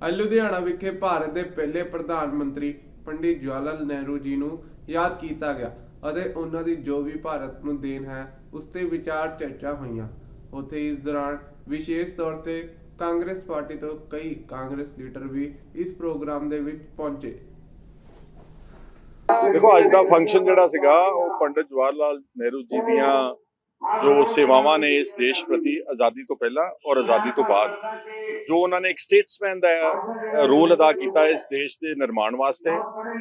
ਅੱਜ ਲੁਧਿਆਣਾ ਵਿਖੇ ਭਾਰਤ ਦੇ ਪਹਿਲੇ ਪ੍ਰਧਾਨ ਮੰਤਰੀ ਪੰਡਿਤ ਜਵਾਹਰ ਨਹਿਰੂ ਜੀ ਨੂੰ ਯਾਦ ਕੀਤਾ ਗਿਆ ਅਤੇ ਉਹਨਾਂ ਦੀ ਜੋ ਵੀ ਭਾਰਤ ਨੂੰ ਦੇਣ ਹੈ, ਉਸ ਤੇ ਵਿਚਾਰ ਚਰਚਾ ਹੋਈਆਂ। ਉੱਥੇ ਇਸ ਦੌਰਾਨ ਵਿਸ਼ੇਸ਼ ਤੌਰ ਤੇ ਕਾਂਗਰਸ ਪਾਰਟੀ ਤੋਂ ਕਈ ਕਾਂਗਰਸ ਲੀਡਰ ਵੀ ਇਸ ਪ੍ਰੋਗਰਾਮ ਦੇ ਵਿੱਚ ਪਹੁੰਚੇ। ਦੇਖੋ, ਅੱਜ ਦਾ ਫੰਕਸ਼ਨ ਜਿਹੜਾ ਸੀਗਾ, ਉਹ ਪੰਡਿਤ ਜਵਾਹਰ ਲਾਲ ਨਹਿਰੂ ਜੀ ਦੀਆਂ ਜੋ ਸੇਵਾਵਾਂ ਨੇ ਇਸ ਦੇਸ਼ ਪ੍ਰਤੀ ਆਜ਼ਾਦੀ ਤੋਂ ਪਹਿਲਾਂ ਔਰ ਆਜ਼ਾਦੀ ਤੋਂ ਬਾਅਦ, ਜੋ ਉਹਨਾਂ ਨੇ ਇੱਕ ਸਟੇਟਸਮੈਨ ਦਾ ਰੋਲ ਅਦਾ ਕੀਤਾ ਇਸ ਦੇਸ਼ ਦੇ ਨਿਰਮਾਣ ਵਾਸਤੇ।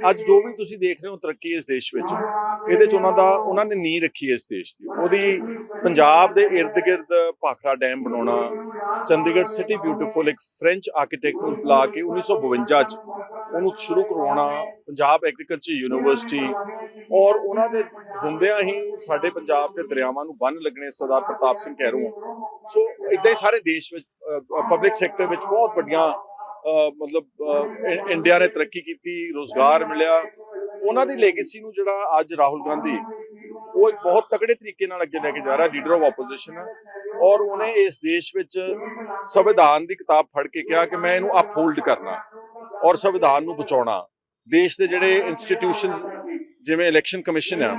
ਅੱਜ ਜੋ ਵੀ ਤੁਸੀਂ ਦੇਖ ਰਹੇ ਹੋ ਤਰੱਕੀ ਇਸ ਦੇਸ਼ ਵਿੱਚ, ਇਹਦੇ ਚ ਉਹਨਾਂ ਦਾ, ਉਹਨਾਂ ਨੇ ਨੀਂਹ ਰੱਖੀ ਇਸ ਦੇਸ਼ ਦੀ। ਉਹਦੀ ਪੰਜਾਬ ਦੇ ird-gird ਭਾਖੜਾ ਡੈਮ ਬਣਾਉਣਾ, ਚੰਡੀਗੜ੍ਹ ਸਿਟੀ ਬਿਊਟੀਫੁਲ ਇੱਕ ਫ੍ਰੈਂਚ ਆਰਕੀਟੈਕਟ ਨੂੰ ਬੁਲਾ ਕੇ 1952 ਚ ਉਹਨੂੰ ਸ਼ੁਰੂ ਕਰਵਾਉਣਾ, ਪੰਜਾਬ ਐਗਰੀਕਲਚਰ ਯੂਨੀਵਰਸਿਟੀ ਔਰ ਉਹਨਾਂ ਦੇ ਹੁੰਦਿਆਂ ਹੀ ਸਾਡੇ ਪੰਜਾਬ ਦੇ ਦਰਿਆਵਾਂ ਨੂੰ ਬੰਨ ਲੱਗਣੇ ਸਰਦਾਰ ਪ੍ਰਤਾਪ ਸਿੰਘ ਕਹਿਰੂ ਸੋ ਇਦਾਂ ਹੀ ਸਾਰੇ ਦੇਸ਼ ਵਿੱਚ ਪਬਲਿਕ ਸੈਕਟਰ ਵਿੱਚ ਬਹੁਤ ਵੱਡੀਆਂ ਮਤਲਬ ਇੰਡੀਆ ਨੇ ਤਰੱਕੀ ਕੀਤੀ, ਰੋਜ਼ਗਾਰ ਮਿਲਿਆ। ਉਹਨਾਂ ਦੀ ਲੈਗੇਸੀ ਨੂੰ ਜਿਹੜਾ ਅੱਜ ਰਾਹੁਲ ਗਾਂਧੀ, ਉਹ ਇੱਕ ਬਹੁਤ ਤਕੜੇ ਤਰੀਕੇ ਨਾਲ ਅੱਗੇ ਲੈ ਕੇ ਜਾ ਰਿਹਾ ਲੀਡਰ ਆਫ ਆਪੋਜੀਸ਼ਨ ਹੈ। ਔਰ ਉਹਨੇ ਇਸ ਦੇਸ਼ ਵਿੱਚ ਸੰਵਿਧਾਨ ਦੀ ਕਿਤਾਬ ਫੜ ਕੇ ਕਿਹਾ ਕਿ ਮੈਂ ਇਹਨੂੰ ਅਪਹੋਲਡ ਕਰਨਾ ਔਰ ਸੰਵਿਧਾਨ ਨੂੰ ਬਚਾਉਣਾ। ਦੇਸ਼ ਦੇ ਜਿਹੜੇ ਇੰਸਟੀਟਿਊਸ਼ਨਸ ਜਿਵੇਂ ਇਲੈਕਸ਼ਨ ਕਮਿਸ਼ਨ ਆ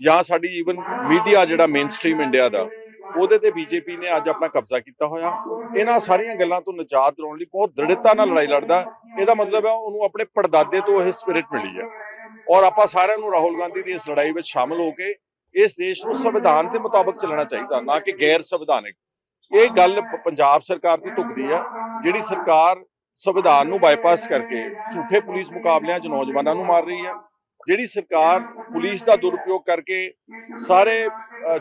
ਜਾਂ ਸਾਡੀ ਈਵਨ ਮੀਡੀਆ ਜਿਹੜਾ ਮੇਨ ਸਟ੍ਰੀਮ ਇੰਡੀਆ ਦਾ, ਉਹਦੇ ਤੇ ਬੀਜੇਪੀ ਨੇ ਅੱਜ ਆਪਣਾ ਕਬਜ਼ਾ ਕੀਤਾ ਹੋਇਆ। ਇਹਨਾਂ ਸਾਰੀਆਂ ਗੱਲਾਂ ਤੋਂ ਨਿਜਾਤ ਦਿਵਾਉਣ ਲਈ ਬਹੁਤ ਦ੍ਰਿੜਤਾ ਨਾਲ ਲੜਾਈ ਲੜਦਾ ਇਹਦਾ ਮਤਲਬ ਹੈ ਉਹਨੂੰ ਆਪਣੇ ਪੜਦਾਦੇ ਤੋਂ ਇਹ ਸਪਿਰਿਟ ਮਿਲੀ ਹੈ। ਔਰ ਆਪਾਂ ਸਾਰਿਆਂ ਨੂੰ ਰਾਹੁਲ ਗਾਂਧੀ ਦੀ ਇਸ ਲੜਾਈ ਵਿੱਚ ਸ਼ਾਮਲ ਹੋ ਕੇ ਇਸ ਦੇਸ਼ ਨੂੰ ਸੰਵਿਧਾਨ ਦੇ ਮੁਤਾਬਕ ਚੱਲਣਾ ਚਾਹੀਦਾ, ਨਾ ਕਿ ਗੈਰ ਸੰਵਿਧਾਨਿਕ। ਇਹ ਗੱਲ ਪੰਜਾਬ ਸਰਕਾਰ ਦੀ ਢੁਕਦੀ ਹੈ, ਜਿਹੜੀ ਸਰਕਾਰ ਸੰਵਿਧਾਨ ਨੂੰ ਬਾਈਪਾਸ ਕਰਕੇ ਝੂਠੇ ਪੁਲਿਸ ਮੁਕਾਬਲਿਆਂ 'ਚ ਨੌਜਵਾਨਾਂ ਨੂੰ ਮਾਰ ਰਹੀ ਹੈ। ਜਿਹੜੀ ਸਰਕਾਰ ਪੁਲਿਸ ਦਾ ਦੁਰਉਪਯੋਗ ਕਰਕੇ ਸਾਰੇ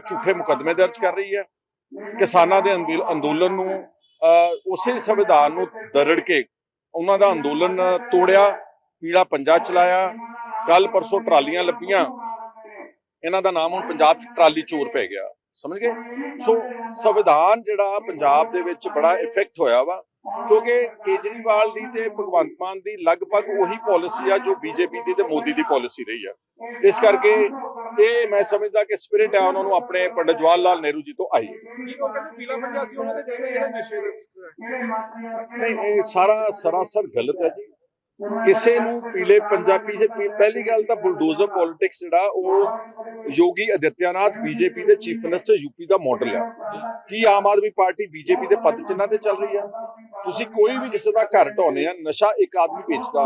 ਝੂਠੇ ਮੁਕੱਦਮੇ ਦਰਜ ਕਰ ਰਹੀ ਹੈ, ਕਿਸਾਨਾਂ ਦੇ ਅੰਦਿਲ- ਅੰਦੋਲਨ ਨੂੰ ਉਸੇ ਸੰਵਿਧਾਨ ਨੂੰ ਦਰੜ ਕੇ ਉਹਨਾਂ ਦਾ ਅੰਦੋਲਨ ਤੋੜਿਆ, ਪੀੜਾ ਪੰਜਾ ਚਲਾਇਆ ਕੱਲ ਪਰਸੋਂ ਟਰਾਲੀਆਂ ਲੱਭੀਆਂ, ਇਹਨਾਂ ਦਾ ਨਾਮ ਹੁਣ ਪੰਜਾਬ 'ਚ ਟਰਾਲੀ ਚੋਰ ਪੈ ਗਿਆ, ਸਮਝ ਗਏ? ਸੋ ਸੰਵਿਧਾਨ ਜਿਹੜਾ ਪੰਜਾਬ ਦੇ ਵਿੱਚ ਬੜਾ ਇਫੈਕਟ ਹੋਇਆ ਵਾ ਕਿਉਂਕਿ ਕੇਜਰੀਵਾਲ ਦੀ ਤੇ ਭਗਵੰਤ ਮਾਨ ਦੀ ਲਗਭਗ ਉਹੀ ਪਾਲਿਸੀ ਆ ਜੋ ਬੀਜੇਪੀ ਦੀ ਤੇ ਮੋਦੀ ਦੀ ਪਾਲਿਸੀ ਰਹੀ ਆ। ਇਸ ਕਰਕੇ ਇਹ ਮੈਂ ਸਮਝਦਾ ਕਿ ਸਪਿਰਿਟ ਹੈ ਉਹਨਾਂ ਨੂੰ ਆਪਣੇ ਪੰਡਿਤ ਜਵਾਹਰ ਲਾਲ ਨਹਿਰੂ ਜੀ ਤੋਂ ਆਈ। ਕੀ ਉਹ ਕਹਿੰਦੇ ਪੀਲਾ ਪੰਜਾ ਸੀ ਉਹਨਾਂ ਦੇ ਜਿਹੜੇ ਜਿਹੜੇ ਨਸ਼ੇ ਦੇ ਨਹੀਂ ਇਹ ਸਾਰਾ ਸਰਾਸਰ ਗਲਤ ਹੈ ਜੀ। ਕਿਸੇ ਨੂੰ ਪੀਲੇ ਪੰਜਾਬੀ ਜੇ ਪਹਿਲੀ ਗੱਲ ਤਾਂ ਬੁਲਡੋਜ਼ਰ ਪੋਲਿਟਿਕਸ ਜਿਹੜਾ, ਉਹ ਯੋਗੀ ਆਦਿੱਤਿਆਨਾਥ ਬੀਜੇਪੀ ਦੇ ਚੀਫ ਮਿਨਿਸਟਰ ਯੂਪੀ ਦਾ ਮਾਡਲ ਆ। ਕੀ ਆਮ ਆਦਮੀ ਪਾਰਟੀ ਬੀਜੇਪੀ ਦੇ ਪਦ ਚਿੰਨ੍ਹਾਂ ਤੇ ਚੱਲ ਰਹੀ ਆ? ਤੁਸੀਂ ਕੋਈ ਵੀ ਕਿਸੇ ਦਾ ਘਰ ਢਾਉਨੇ ਆ, ਨਸ਼ਾ ਇੱਕ ਆਦਮੀ ਵੇਚਦਾ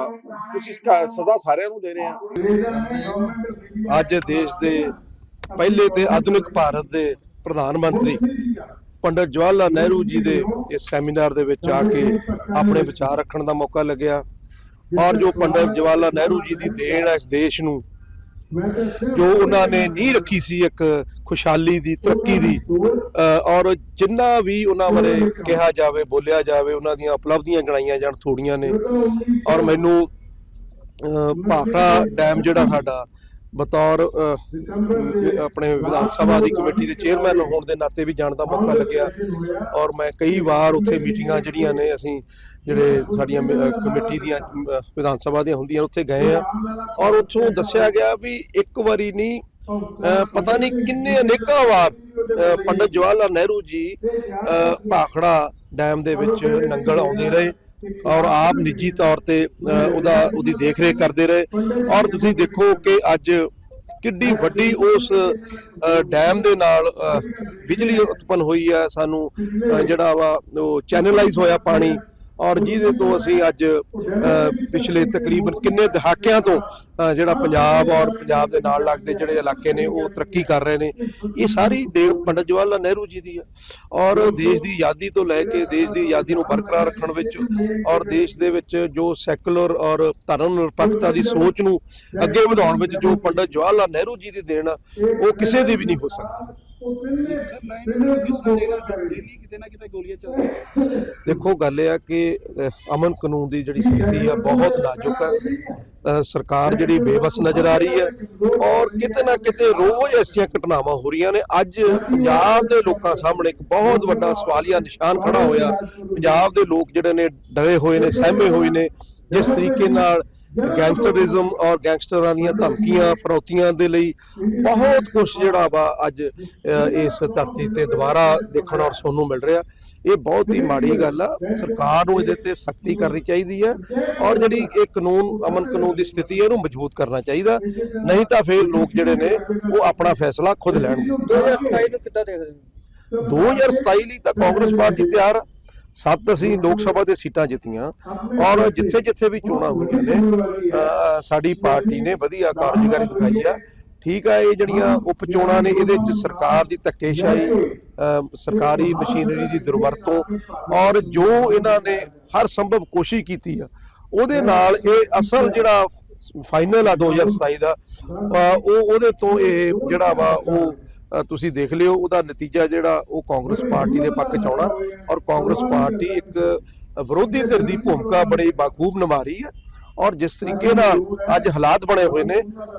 ਤੁਸੀਂ ਸਜ਼ਾ ਸਾਰਿਆਂ ਨੂੰ ਦੇ ਰਹੇ ਆ। ਅੱਜ ਦੇਸ਼ ਦੇ ਪਹਿਲੇ ਤੇ ਆਧੁਨਿਕ ਭਾਰਤ ਦੇ ਪ੍ਰਧਾਨ ਮੰਤਰੀ ਪੰਡਿਤ ਜਵਾਹਰ ਲਾਲ ਨਹਿਰੂ ਜੀ ਦੇ ਇਸ ਸੈਮੀਨਾਰ ਦੇ ਵਿੱਚ ਆ ਕੇ ਆਪਣੇ ਵਿਚਾਰ ਰੱਖਣ ਦਾ ਮੌਕਾ ਲੱਗਿਆ। ਔਰ ਜੋ ਪੰਡਿਤ ਜਵਾਹਰ ਲਾਲ ਨਹਿਰੂ ਜੀ ਦੀ ਦੇਣ ਹੈ ਇਸ ਦੇਸ਼ ਨੂੰ ਜੋ ਉਹਨਾਂ ਨੇ ਨੀਂਹ ਰੱਖੀ ਸੀ ਇੱਕ ਖੁਸ਼ਹਾਲੀ ਦੀ ਤਰੱਕੀ ਦੀ ਅ, ਔਰ ਜਿੰਨਾ ਵੀ ਉਹਨਾਂ ਬਾਰੇ ਕਿਹਾ ਜਾਵੇ ਬੋਲਿਆ ਜਾਵੇ ਉਹਨਾਂ ਦੀਆਂ ਉਪਲਬਧੀਆਂ ਗਣਾਈਆਂ ਜਾਣ ਥੋੜੀਆਂ ਨੇ। ਔਰ ਮੈਨੂੰ ਅ, ਭਾਖੜਾ ਡੈਮ ਜਿਹੜਾ ਸਾਡਾ ਬਤੌਰ ਆਪਣੇ ਵਿਧਾਨ ਸਭਾ ਦੀ ਕਮੇਟੀ ਦੇ ਚੇਅਰਮੈਨ ਹੋਣ ਦੇ ਨਾਤੇ ਵੀ ਜਾਣ ਦਾ ਮੌਕਾ ਲੱਗਿਆ। ਔਰ ਮੈਂ ਕਈ ਵਾਰ ਉੱਥੇ ਮੀਟਿੰਗਾਂ ਜਿਹੜੀਆਂ ਨੇ ਅਸੀਂ ਜਿਹੜੇ ਸਾਡੀਆਂ ਕਮੇਟੀ ਦੀਆਂ ਵਿਧਾਨ ਸਭਾ ਦੀਆਂ ਹੁੰਦੀਆਂ ਉੱਥੇ ਗਏ ਆ। ਔਰ ਉੱਥੋਂ ਦੱਸਿਆ ਗਿਆ ਵੀ ਇੱਕ ਵਾਰੀ ਨਹੀਂ ਪਤਾ ਨਹੀਂ ਕਿੰਨੇ ਅਨੇਕਾਂ ਵਾਰ ਪੰਡਿਤ ਜਵਾਹਰ ਲਾਲ ਨਹਿਰੂ ਜੀ ਭਾਖੜਾ ਡੈਮ ਦੇ ਵਿੱਚ ਨੰਗਲ ਆਉਂਦੇ ਰਹੇ। ਔਰ ਆਪ ਨਿੱਜੀ ਤੌਰ ਤੇ ਉਹਦਾ, ਉਹਦੀ ਦੇਖਰੇਖ ਕਰਦੇ ਰਹੇ। ਔਰ ਤੁਸੀਂ ਦੇਖੋ ਕਿ ਅੱਜ ਕਿੱਡੀ ਵੱਡੀ ਉਸ ਡੈਮ ਦੇ ਨਾਲ ਬਿਜਲੀ ਉਤਪੰਨ ਹੋਈ ਹੈ। ਸਾਨੂੰ ਜਿਹੜਾ ਵਾ, ਉਹ ਚੈਨਲਾਈਜ਼ ਹੋਇਆ ਪਾਣੀ। ਔਰ ਜਿਹਦੇ ਤੋਂ ਅਸੀਂ ਅੱਜ ਪਿਛਲੇ ਤਕਰੀਬਨ ਕਿੰਨੇ ਦਹਾਕਿਆਂ ਤੋਂ ਜਿਹੜਾ ਪੰਜਾਬ ਔਰ ਪੰਜਾਬ ਦੇ ਨਾਲ ਲੱਗਦੇ ਜਿਹੜੇ ਇਲਾਕੇ ਨੇ ਉਹ ਤਰੱਕੀ ਕਰ ਰਹੇ ਨੇ। ਇਹ ਸਾਰੀ ਦੇਣ ਪੰਡਿਤ ਜਵਾਹਰ ਲਾਲ ਨਹਿਰੂ ਜੀ ਦੀ ਹੈ ਔਰ ਦੇਸ਼ ਦੀ ਆਜ਼ਾਦੀ ਤੋਂ ਲੈ ਕੇ ਦੇਸ਼ ਦੀ ਆਜ਼ਾਦੀ ਨੂੰ ਬਰਕਰਾਰ ਰੱਖਣ ਵਿੱਚ ਔਰ ਦੇਸ਼ ਦੇ ਵਿੱਚ ਜੋ ਸੈਕੂਲਰ ਔਰ ਧਰਮ ਨਿਰਪੱਖਤਾ ਦੀ ਸੋਚ ਨੂੰ ਅੱਗੇ ਵਧਾਉਣ ਵਿੱਚ ਜੋ ਪੰਡਿਤ ਜਵਾਹਰ ਲਾਲ ਨਹਿਰੂ ਜੀ ਦੀ ਦੇਣ ਆ, ਉਹ ਕਿਸੇ ਦੀ ਵੀ ਨਹੀਂ ਹੋ ਸਕਦੀ। ਕਿਤੇ ਨਾ ਕਿਤੇ ਗੋਲੀਆਂ ਚੱਲ ਦੇਖੋ ਗੱਲ ਇਹ ਆ ਕਿ ਅਹ, ਅਮਨ ਕਾਨੂੰਨ ਦੀ ਜਿਹੜੀ ਸਥਿਤੀ ਆ ਬਹੁਤ ਨਾਜ਼ੁਕ ਹੈ ਅਹ, ਸਰਕਾਰ ਜਿਹੜੀ ਬੇਬਸ ਨਜ਼ਰ ਆ ਰਹੀ ਹੈ ਔਰ ਕਿਤੇ ਨਾ ਕਿਤੇ ਰੋਜ਼ ਐਸੀਆਂ ਘਟਨਾਵਾਂ ਹੋ ਰਹੀਆਂ ਨੇ। ਅੱਜ ਪੰਜਾਬ ਦੇ ਲੋਕਾਂ ਸਾਹਮਣੇ ਇੱਕ ਬਹੁਤ ਵੱਡਾ ਸਵਾਲੀਆ ਨਿਸ਼ਾਨ ਖੜਾ ਹੋਇਆ। ਪੰਜਾਬ ਦੇ ਲੋਕ ਜਿਹੜੇ ਨੇ ਡਰੇ ਹੋਏ ਨੇ ਸਹਿਮੇ ਹੋਏ ਨੇ। ਜਿਸ ਤਰੀਕੇ ਨਾਲ ਗੈਂਗਸਟਰਿਜ਼ਮ ਔਰ ਗੈਂਗਸਟਰਾਂ ਦੀਆਂ ਧਮਕੀਆਂ ਫਰੌਤੀਆਂ ਦੇ ਲਈ ਬਹੁਤ ਕੁਝ ਜਿਹੜਾ ਵਾ ਅੱਜ ਇਸ ਧਰਤੀ ਤੇ ਦੁਬਾਰਾ ਦੇਖਣ ਔਰ ਸੁਣਨ ਨੂੰ ਮਿਲ ਰਿਹਾ। ਇਹ ਬਹੁਤ ਹੀ ਮਾੜੀ ਗੱਲ ਆ। ਸਰਕਾਰ ਨੂੰ ਇਹਦੇ ਤੇ ਸਖਤੀ ਕਰਨੀ ਚਾਹੀਦੀ ਹੈ ਔਰ ਜਿਹੜੀ ਇਹ ਕਾਨੂੰਨ ਅਮਨ ਕਾਨੂੰਨ ਦੀ ਸਥਿਤੀ ਹੈ ਇਹਨੂੰ ਮਜ਼ਬੂਤ ਕਰਨਾ ਚਾਹੀਦਾ। ਨਹੀਂ ਤਾਂ ਫਿਰ ਲੋਕ ਜਿਹੜੇ ਨੇ ਉਹ ਆਪਣਾ ਫੈਸਲਾ ਖੁਦ ਲੈਣਗੇ। 2027 ਨੂੰ ਕਿੱਦਾਂ ਦੇਖਦੇ ਹੋ? 2027 ਲਈ ਤਾਂ ਕਾਂਗਰਸ ਪਾਰਟੀ ਤਿਆਰ ਆ। ਸੱਤ ਅਸੀਂ ਲੋਕ ਸਭਾ ਦੇ ਸੀਟਾਂ ਜਿੱਤੀਆਂ ਔਰ ਜਿੱਥੇ ਜਿੱਥੇ ਵੀ ਚੋਣਾਂ ਹੋਈਆਂ ਨੇ ਸਾਡੀ ਪਾਰਟੀ ਨੇ ਵਧੀਆ ਕਾਰਜਕਾਰੀ ਦਿਖਾਈ ਆ। ਠੀਕ ਆ ਇਹ ਜਿਹੜੀਆਂ ਉਪ ਚੋਣਾਂ ਨੇ ਇਹਦੇ ਵਿੱਚ ਸਰਕਾਰ ਦੀ ਧੱਕੇਸ਼ਾਹੀ ਸਰਕਾਰੀ ਮਸ਼ੀਨਰੀ ਦੀ ਦੁਰਵਰਤੋਂ ਔਰ ਜੋ ਇਹਨਾਂ ਨੇ ਹਰ ਸੰਭਵ ਕੋਸ਼ਿਸ਼ ਕੀਤੀ ਆ ਉਹਦੇ ਨਾਲ ਇਹ ਅਸਲ ਜਿਹੜਾ ਫਾਈਨਲ ਆ 2027 ਦਾ ਉਹ ਉਹਦੇ ਤੋਂ ਇਹ ਜਿਹੜਾ ਵਾ ਉਹ ਤੁਸੀਂ ਦੇਖ ਲਿਓ ਉਹਦਾ ਨਤੀਜਾ ਜਿਹੜਾ ਉਹ ਕਾਂਗਰਸ ਪਾਰਟੀ ਦੇ ਪੱਖ ਚ ਆਉਣਾ ਔਰ ਕਾਂਗਰਸ ਪਾਰਟੀ ਇੱਕ ਵਿਰੋਧੀ ਧਿਰ ਦੀ ਭੂਮਿਕਾ ਬੜੀ ਬਾਖੂਬ ਨਿਭਾ ਰਹੀ ਹੈ ਔਰ ਜਿਸ ਤਰੀਕੇ ਨਾਲ ਅੱਜ ਹਾਲਾਤ ਬਣੇ ਹੋਏ ਨੇ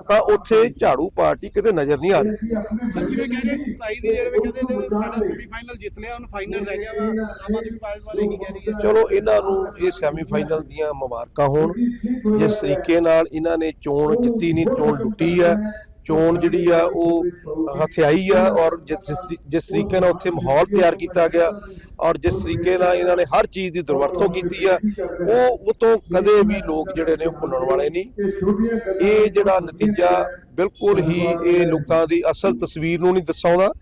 ਤਾਂ ਉੱਥੇ ਝਾੜੂ ਪਾਰਟੀ ਕਿਤੇ ਨਜ਼ਰ ਨਹੀਂ ਆ ਰਹੀ। ਸਰ ਜਿਵੇਂ ਕਹਿ ਰਹੇ 27 ਦੀ ਜਿਹੜੇ ਵੀ ਕਹਿੰਦੇ ਜਿਹੜੇ ਸਾਡਾ ਸੈਮੀਫਾਈਨਲ ਜਿੱਤ ਲਿਆ ਹੁਣ ਫਾਈਨਲ ਰਹਿ ਗਿਆ ਵਾ। ਆਮ ਆਦਮੀ ਪਾਰਟੀ ਵਾਲੇ ਕੀ ਕਹਿ ਰਹੀ ਹੈ? ਚਲੋ ਇਹਨਾਂ ਨੂੰ ਇਹ ਸੈਮੀਫਾਈਨਲ ਦੀਆਂ ਮੁਬਾਰਕਾਂ ਹੋਣ। ਜਿਸ ਤਰੀਕੇ ਨਾਲ ਇਹਨਾਂ ਨੇ ਚੋਣ ਜਿੱਤੀ ਨਹੀਂ ਚੋਣ ਲੁੱਟੀ ਹੈ। ਚੋਣ ਜਿਹੜੀ ਆ, ਉਹ ਹਥਿਆਈ ਆ ਔਰ ਜਿਸ ਜਿਸ ਤਰੀ- ਜਿਸ ਤਰੀਕੇ ਨਾਲ ਉੱਥੇ ਮਾਹੌਲ ਤਿਆਰ ਕੀਤਾ ਗਿਆ ਔਰ ਜਿਸ ਤਰੀਕੇ ਨਾਲ ਇਹਨਾਂ ਨੇ ਹਰ ਚੀਜ਼ ਦੀ ਦੁਰਵਰਤੋਂ ਕੀਤੀ ਆ, ਉਹ ਉਹ ਤੋਂ ਕਦੇ ਵੀ ਲੋਕ ਜਿਹੜੇ ਨੇ ਉਹ ਭੁੱਲਣ ਵਾਲੇ ਨਹੀਂ। ਇਹ ਜਿਹੜਾ ਨਤੀਜਾ ਬਿਲਕੁਲ ਹੀ ਇਹ ਲੋਕਾਂ ਦੀ ਅਸਲ ਤਸਵੀਰ ਨੂੰ ਨਹੀਂ ਦਰਸਾਉਂਦਾ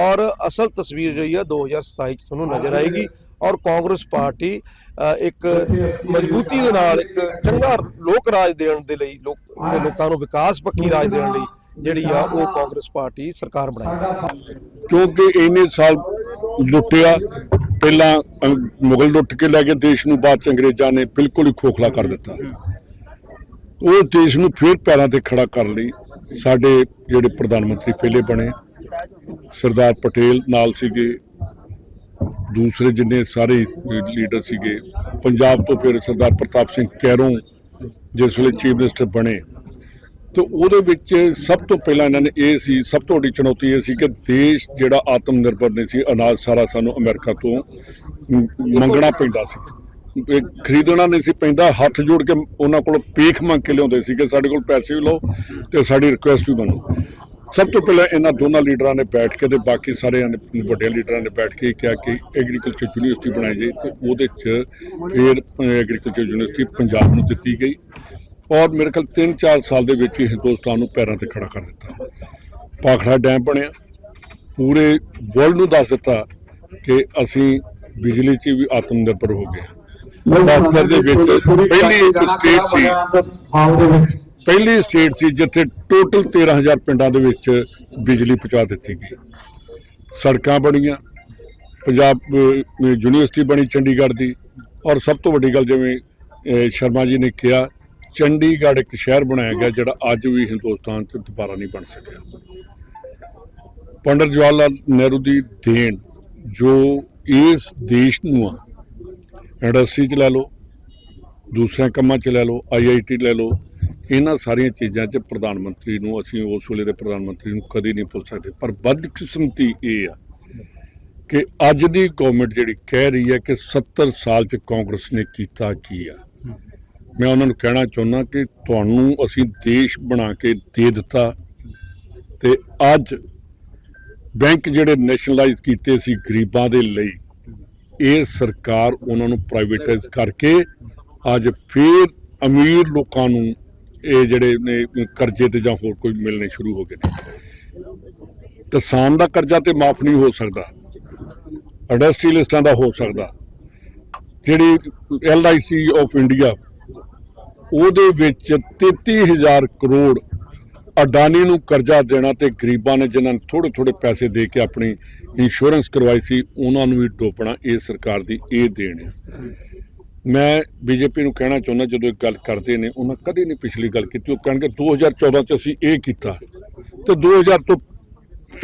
ਔਰ ਅਸਲ ਤਸਵੀਰ ਜਿਹੜੀ ਆ 2027 ਚ ਤੁਹਾਨੂੰ ਨਜ਼ਰ ਆਏਗੀ ਔਰ ਕਾਂਗਰਸ ਪਾਰਟੀ ਇੱਕ ਮਜ਼ਬੂਤੀ ਦੇ ਨਾਲ ਇੱਕ ਚੰਗਾ ਲੋਕ ਰਾਜ ਦੇਣ ਦੇ ਲਈ ਲੋਕਾਂ ਨੂੰ ਵਿਕਾਸ ਪੱਖੀ ਰਾਜ ਦੇਣ ਲਈ ਜਿਹੜੀ ਆ ਉਹ ਕਾਂਗਰਸ ਪਾਰਟੀ ਸਰਕਾਰ ਬਣਾਏਗੀ ਕਿਉਂਕਿ ਇੰਨੇ ਸਾਲ ਲੁੱਟਿਆ ਪਹਿਲਾਂ ਮੁਗਲ ਲੁੱਟ ਕੇ ਲੈ ਗਏ ਦੇਸ਼ ਨੂੰ ਬਾਅਦ ਚ ਅੰਗਰੇਜ਼ਾਂ ਨੇ ਬਿਲਕੁਲ ਹੀ ਖੋਖਲਾ ਕਰ ਦਿੱਤਾ। ਉਹ ਦੇਸ਼ ਨੂੰ ਫਿਰ ਪੈਰਾਂ ਤੇ ਖੜਾ ਕਰਨ ਲਈ ਸਾਡੇ ਜਿਹੜੇ ਪ੍ਰਧਾਨ ਮੰਤਰੀ ਪਹਿਲੇ ਬਣੇ ਸਰਦਾਰ ਪਟੇਲ ਨਾਲ ਸੀਗੇ ਦੂਸਰੇ ਜਿੰਨੇ ਸਾਰੇ ਲੀਡਰ ਸੀਗੇ ਪੰਜਾਬ ਤੋਂ ਫਿਰ ਸਰਦਾਰ ਪ੍ਰਤਾਪ ਸਿੰਘ ਕੈਰੋਂ ਜਿਸ ਵੇਲੇ ਚੀਫ ਮਿਨਿਸਟਰ ਬਣੇ ਤੇ ਉਹਦੇ ਵਿੱਚ ਸਭ ਤੋਂ ਪਹਿਲਾਂ ਇਹਨਾਂ ਨੇ ਇਹ ਸੀ, ਸਭ ਤੋਂ ਵੱਡੀ ਚੁਣੌਤੀ ਇਹ ਸੀ ਕਿ ਦੇਸ਼ ਜਿਹੜਾ ਆਤਮ ਨਿਰਭਰ ਨਹੀਂ ਸੀ, ਅਨਾਜ ਸਾਰਾ ਸਾਨੂੰ ਅਮਰੀਕਾ ਤੋਂ ਮੰਗਣਾ ਪੈਂਦਾ ਸੀ। ਇਹ ਖਰੀਦਣਾ ਨਹੀਂ ਸੀ ਪੈਂਦਾ, ਹੱਥ ਜੋੜ ਕੇ ਉਹਨਾਂ ਕੋਲ ਪੀਖ ਮੰਗ ਕੇ ਲਿਆਉਂਦੇ ਸੀ ਕਿ ਸਾਡੇ ਕੋਲ ਪੈਸੇ ਵੀ ਲਓ ਤੇ ਸਾਡੀ ਰਿਕੁਐਸਟ ਵੀ ਮੰਨੋ ਸਭ ਤੋਂ ਪਹਿਲਾਂ ਇਹਨਾਂ ਦੋਨਾਂ ਲੀਡਰਾਂ ਨੇ ਬੈਠ ਕੇ ਤੇ ਬਾਕੀ ਸਾਰੇ ਵੱਡੇ ਲੀਡਰਾਂ ਨੇ ਬੈਠ ਕੇ ਕਿਹਾ ਕਿ ਐਗਰੀਕਲਚਰ ਯੂਨੀਵਰਸਿਟੀ ਬਣਾਈ ਜਾਏ ਤੇ ਉਹਦੇ 'ਚ ਫਿਰ ਐਗਰੀਕਲਚਰ ਯੂਨੀਵਰਸਿਟੀ ਪੰਜਾਬ ਨੂੰ ਦਿੱਤੀ ਗਈ। ਔਰ ਮੇਰੇ ਖਿਆਲ 3-4 ਸਾਲ ਦੇ ਵਿੱਚ ਹੀ ਹਿੰਦੁਸਤਾਨ ਨੂੰ ਪੈਰਾਂ ਤੇ ਖੜਾ ਕਰ ਦਿੱਤਾ। ਪਾਖੜਾ ਡੈਮ ਬਣਿਆ। ਪੂਰੇ ਵਰਲਡ ਨੂੰ ਦੱਸ ਦਿੱਤਾ ਕਿ ਅਸੀਂ ਬਿਜਲੀ 'ਚ ਵੀ ਆਤਮ ਨਿਰਭਰ ਹੋ ਗਏ। ਭਾਰਤ ਦੇ ਵਿੱਚ ਪਹਿਲੀ ਇੱਕ ਸਟੇਟ ਸੀ। ਹਾਲ ਦੇ ਵਿੱਚ। ਪਹਿਲੀ ਸਟੇਟ ਸੀ ਜਿੱਥੇ ਟੋਟਲ 13000 ਪਿੰਡਾਂ ਦੇ ਵਿੱਚ ਬਿਜਲੀ ਪਹੁੰਚਾ ਦਿੱਤੀ ਗਈ। ਸੜਕਾਂ ਬਣੀਆਂ। ਪੰਜਾਬ ਯੂਨੀਵਰਸਿਟੀ ਬਣੀ ਚੰਡੀਗੜ੍ਹ ਦੀ। ਔਰ ਸਭ ਤੋਂ ਵੱਡੀ ਗੱਲ ਜਿਵੇਂ ਸ਼ਰਮਾ ਜੀ ਨੇ ਕਿਹਾ ਚੰਡੀਗੜ੍ਹ ਇੱਕ ਸ਼ਹਿਰ ਬਣਾਇਆ ਗਿਆ ਜਿਹੜਾ ਅੱਜ ਵੀ ਹਿੰਦੁਸਤਾਨ 'ਚ ਦੁਬਾਰਾ ਨਹੀਂ ਬਣ ਸਕਿਆ। ਪੰਡਤ ਜਵਾਹਰ ਲਾਲ ਨਹਿਰੂ ਦੀ ਦੇਣ, ਜੋ ਇਸ ਦੇਸ਼ ਨੂੰ ਆ, ਇੰਡਸਟਰੀ 'ਚ ਲੈ ਲਓ, ਦੂਸਰਿਆਂ ਕੰਮਾਂ 'ਚ ਲੈ ਲਓ ਆਈਆਈਟੀ ਲੈ ਲਓ, ਇਹਨਾਂ ਸਾਰੀਆਂ ਚੀਜ਼ਾਂ 'ਚ ਪ੍ਰਧਾਨ ਮੰਤਰੀ ਨੂੰ, ਅਸੀਂ ਉਸ ਵੇਲੇ ਦੇ ਪ੍ਰਧਾਨ ਮੰਤਰੀ ਨੂੰ ਕਦੇ ਨਹੀਂ ਭੁੱਲ ਸਕਦੇ। ਪਰ ਬਦਕਿਸਮਤੀ ਇਹ ਆ ਕਿ ਅੱਜ ਦੀ ਗਵਰਨਮੈਂਟ ਜਿਹੜੀ ਕਹਿ ਰਹੀ ਹੈ ਕਿ 70 ਸਾਲ 'ਚ ਕਾਂਗਰਸ ਨੇ ਕੀਤਾ ਕੀ ਆ। ਮੈਂ ਉਹਨਾਂ ਨੂੰ ਕਹਿਣਾ ਚਾਹੁੰਦਾ ਕਿ ਤੁਹਾਨੂੰ ਅਸੀਂ ਦੇਸ਼ ਬਣਾ ਕੇ ਦੇ ਦਿੱਤਾ ਤੇ ਅੱਜ ਬੈਂਕ ਜਿਹੜੇ ਨੈਸ਼ਨਲਾਈਜ਼ ਕੀਤੇ ਸੀ ਗਰੀਬਾਂ ਦੇ ਲਈ, ਇਹ ਸਰਕਾਰ ਉਹਨਾਂ ਨੂੰ ਪ੍ਰਾਈਵੇਟਾਈਜ਼ ਕਰਕੇ ਅੱਜ ਫਿਰ ਅਮੀਰ ਲੋਕਾਂ ਨੂੰ ਇਹ ਜਿਹੜੇ ਨੇ ਕਰਜ਼ੇ ਤੇ ਜਾਂ ਹੋਰ ਕੋਈ ਮਿਲਣੇ ਸ਼ੁਰੂ ਹੋ ਗਏ ਨੇ। ਕਿਸਾਨ ਦਾ ਕਰਜ਼ਾ ਤੇ ਮਾਫ ਨਹੀਂ ਹੋ ਸਕਦਾ ਇੰਡਸਟਰੀਅਲਿਸਟਾਂ ਦਾ ਹੋ ਸਕਦਾ, ਜਿਹੜੀ ਐਲਆਈਸੀ ਆਫ ਇੰਡੀਆ ਉਹਦੇ ਵਿੱਚ 33000 ਕਰੋੜ ਅਡਾਨੀ ਨੂੰ ਕਰਜ਼ਾ ਦੇਣਾ ਤੇ ਗਰੀਬਾਂ ਨੇ ਜਿਨ੍ਹਾਂ ਨੇ ਥੋੜੇ ਥੋੜੇ ਪੈਸੇ ਦੇ ਕੇ ਆਪਣੀ ਇੰਸ਼ੋਰੈਂਸ ਕਰਵਾਈ ਸੀ ਉਹਨਾਂ ਨੂੰ ਵੀ ਡੋਬਣਾ ਇਹ ਸਰਕਾਰ ਦੀ ਇਹ ਦੇਣ ਹੈ। ਮੈਂ ਬੀਜੇਪੀ ਨੂੰ ਕਹਿਣਾ ਚਾਹੁੰਦਾ ਜਦੋਂ ਇਹ ਗੱਲ ਕਰਦੇ ਨੇ ਉਹਨਾਂ ਕਦੇ ਨਹੀਂ ਪਿਛਲੀ ਗੱਲ ਕੀਤੀ ਉਹ ਕਹਿਣਗੇ 2014 ਚ ਅਸੀਂ ਇਹ ਕੀਤਾ। ਤੇ 2000 ਤੋਂ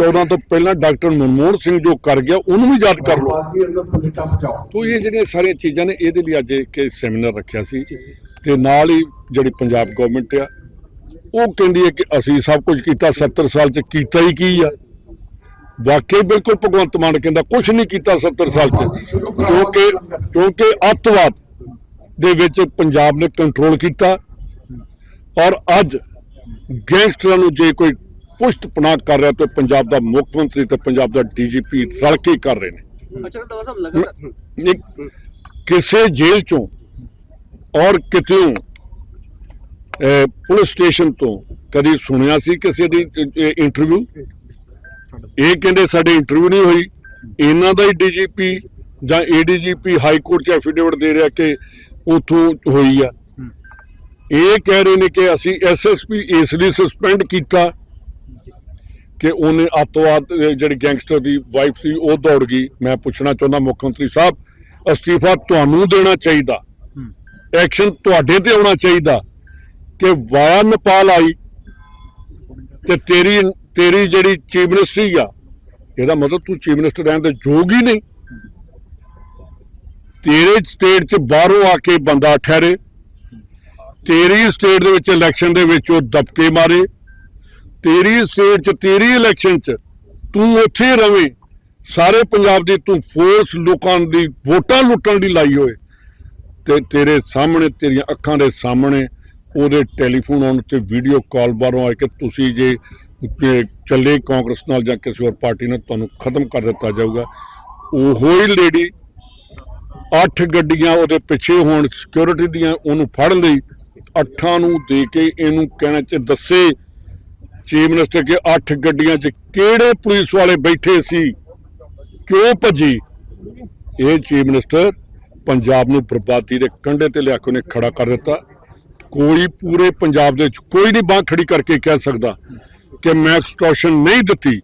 14 ਤੋਂ ਪਹਿਲਾਂ ਡਾਕਟਰ ਮਨਮੋਹਨ ਸਿੰਘ ਜੋ ਕਰ ਗਿਆ ਉਹਨੂੰ ਵੀ ਯਾਦ ਕਰ ਲਓ। ਤੋ ਇਹ ਜਿਹੜੀਆਂ ਸਾਰੀਆਂ ਚੀਜ਼ਾਂ ਨੇ ਇਹਦੇ ਲਈ ਅੱਜ ਇੱਕ ਸੈਮੀਨਾਰ ਰੱਖਿਆ ਸੀ। ਤੇ ਨਾਲ ਹੀ ਜਿਹੜੀ ਪੰਜਾਬ ਗਵਰਨਮੈਂਟ ਆ ਉਹ ਕਹਿੰਦੀ ਹੈ ਕਿ ਅਸੀਂ ਸਭ ਕੁਝ ਕੀਤਾ 70 ਸਾਲ ਚ ਕੀਤਾ ਹੀ ਕੀ ਆ? ਵਾਕਈ ਬਿਲਕੁਲ ਭਗਵੰਤ ਮਾਨ ਕਹਿੰਦਾ ਕੁਝ ਨਹੀਂ ਕੀਤਾ 70 ਸਾਲ ਚ ਕਿਉਂਕਿ ਕਿਉਂਕਿ ਅੱਤਵਾਦ ਦੇ ਵਿੱਚ ਪੰਜਾਬ ਨੇ ਕੰਟਰੋਲ ਕੀਤਾ ਔਰ ਅੱਜ ਗੈਂਗਸਟਰਾਂ ਨੂੰ ਜੇ ਕੋਈ ਪੁਸ਼ਤ ਪਨਾਹ ਕਰ ਰਿਹਾ ਤੇ ਪੰਜਾਬ ਦਾ ਮੁੱਖ ਮੰਤਰੀ ਤੇ ਪੰਜਾਬ ਦਾ ਡੀਜੀਪੀ ਰਲ ਕੇ ਕਰ ਰਹੇ ਨੇ। ਅੱਛਾ ਰੰਧਾਵਾ ਸਾਹਿਬ ਲਗਾਤਾਰ ਕਿਸੇ ਜੇਲ੍ਹ ਚੋਂ ਔਰ ਕਿਤੇੋਂ ਪੁਲਿਸ ਸਟੇਸ਼ਨ ਤੋਂ ਕਦੀ ਸੁਣਿਆ ਸੀ ਕਿਸੇ ਦੀ ਇੰਟਰਵਿਊ ਇਹ ਕਹਿੰਦੇ ਸਾਡੇ ਇੰਟਰਵਿਊ ਨਹੀਂ ਹੋਈ। ਇਹਨਾਂ ਦਾ ਹੀ ਡੀਜੀਪੀ ਜਾਂ ਏਡੀਜੀਪੀ ਹਾਈ ਕੋਰਟ 'ਚ ਐਫੀਡੇਵਿਟ ਦੇ ਰਿਹਾ ਕਿ ਉਥੋਂ ਹੋਈ ਆ। ਇਹ ਕਹਿ ਰਹੇ ਨੇ ਕਿ ਅਸੀਂ ਐਸਐਸਪੀ ਇਸ ਲਈ ਸਸਪੈਂਡ ਕੀਤਾ ਕਿ ਉਹਨੇ ਅੱਤਵਾਦ ਅਹ, ਜਿਹੜੀ ਗੈਂਗਸਟਰ ਦੀ ਵਾਈਫ ਸੀ ਉਹ ਦੌੜ ਗਈ। ਮੈਂ ਪੁੱਛਣਾ ਚਾਹੁੰਦਾ ਮੁੱਖ ਮੰਤਰੀ ਸਾਹਿਬ ਅਸਤੀਫਾ ਤੁਹਾਨੂੰ ਦੇਣਾ ਚਾਹੀਦਾ। ਐਕਸ਼ਨ ਤੁਹਾਡੇ ਤੇ ਆਉਣਾ ਚਾਹੀਦਾ ਕਿ ਵਾਇਆ ਨੇਪਾਲ ਆਈ ਤੇ ਤੇਰੀ ਤੇਰੀ ਜਿਹੜੀ ਚੀਫ ਮਿਨਿਸਟਰੀ ਆ, ਇਹਦਾ ਮਤਲਬ ਤੂੰ ਚੀਫ ਮਿਨਿਸਟਰ ਰਹਿਣ ਦੇ ਯੋਗ ਹੀ ਨਹੀਂ। ਤੇਰੇ ਸਟੇਟ 'ਚ ਬਾਹਰੋਂ ਆ ਕੇ ਬੰਦਾ ਠਹਿਰੇ, ਤੇਰੀ ਸਟੇਟ ਦੇ ਵਿੱਚ ਇਲੈਕਸ਼ਨ ਦੇ ਵਿੱਚ ਉਹ ਦਬਕੇ ਮਾਰੇ, ਤੇਰੀ ਸਟੇਟ 'ਚ, ਤੇਰੀ ਇਲੈਕਸ਼ਨ 'ਚ ਤੂੰ ਉੱਥੇ ਰਵੇਂ, ਸਾਰੇ ਪੰਜਾਬ ਦੀ ਤੂੰ ਫੋਰਸ ਲੋਕਾਂ ਦੀ ਵੋਟਾਂ ਲੁੱਟਣ ਦੀ ਲਾਈ ਹੋਏ। ਤੇ ਤੇਰੇ ਸਾਹਮਣੇ, ਤੇਰੀਆਂ ਅੱਖਾਂ ਦੇ ਸਾਹਮਣੇ ਉਹਦੇ ਟੈਲੀਫੋਨ ਆਉਣ ਤੇ ਵੀਡੀਓ ਕਾਲ ਬਾਹਰੋਂ ਆਏ ਕਿ ਤੁਸੀਂ ਜੇ ਜੇ ਚੱਲੇ ਕਾਂਗਰਸ ਨਾਲ ਜਾਂ ਕਿਸੇ ਹੋਰ ਪਾਰਟੀ ਨਾਲ, ਤੁਹਾਨੂੰ ਖਤਮ ਕਰ ਦਿੱਤਾ ਜਾਊਗਾ। ਉਹੋ ਹੀ ਲੇਡੀ ਅੱਠ ਗੱਡੀਆਂ ਉਹਦੇ ਪਿੱਛੇ ਹੋਣ ਸਿਕਿਉਰਿਟੀ ਦੀਆਂ ਉਹਨੂੰ ਫੜ ਲਈ ਅੱਠਾਂ ਨੂੰ ਦੇ ਕੇ ਇਹਨੂੰ ਕਹਿਣਾ ਚ ਦੱਸੇ ਚੀਫ ਮਿਨਿਸਟਰ ਕਿ ਅੱਠ ਗੱਡੀਆਂ 'ਚ ਕਿਹੜੇ ਪੁਲਿਸ ਵਾਲੇ ਬੈਠੇ ਸੀ, ਕਿਉਂ ਭੱਜੀ? ਇਹ ਚੀਫ ਮਿਨਿਸਟਰ ਪੰਜਾਬ ਨੂੰ ਬਰਬਾਦੀ ਦੇ ਕੰਢੇ ਤੇ ਲਿਆ ਕੇ ਉਹਨੇ ਖੜਾ ਕਰ ਦਿੱਤਾ। ਕੋਈ ਪੂਰੇ ਪੰਜਾਬ ਦੇ ਵਿੱਚ ਕੋਈ ਨਹੀਂ ਬਾਂਹ ਖੜੀ ਕਰਕੇ ਕਹਿ ਸਕਦਾ ਕਿ ਮੈਂ ਐਕਸਟੋਰਸ਼ਨ ਨਹੀਂ ਦਿੱਤੀ।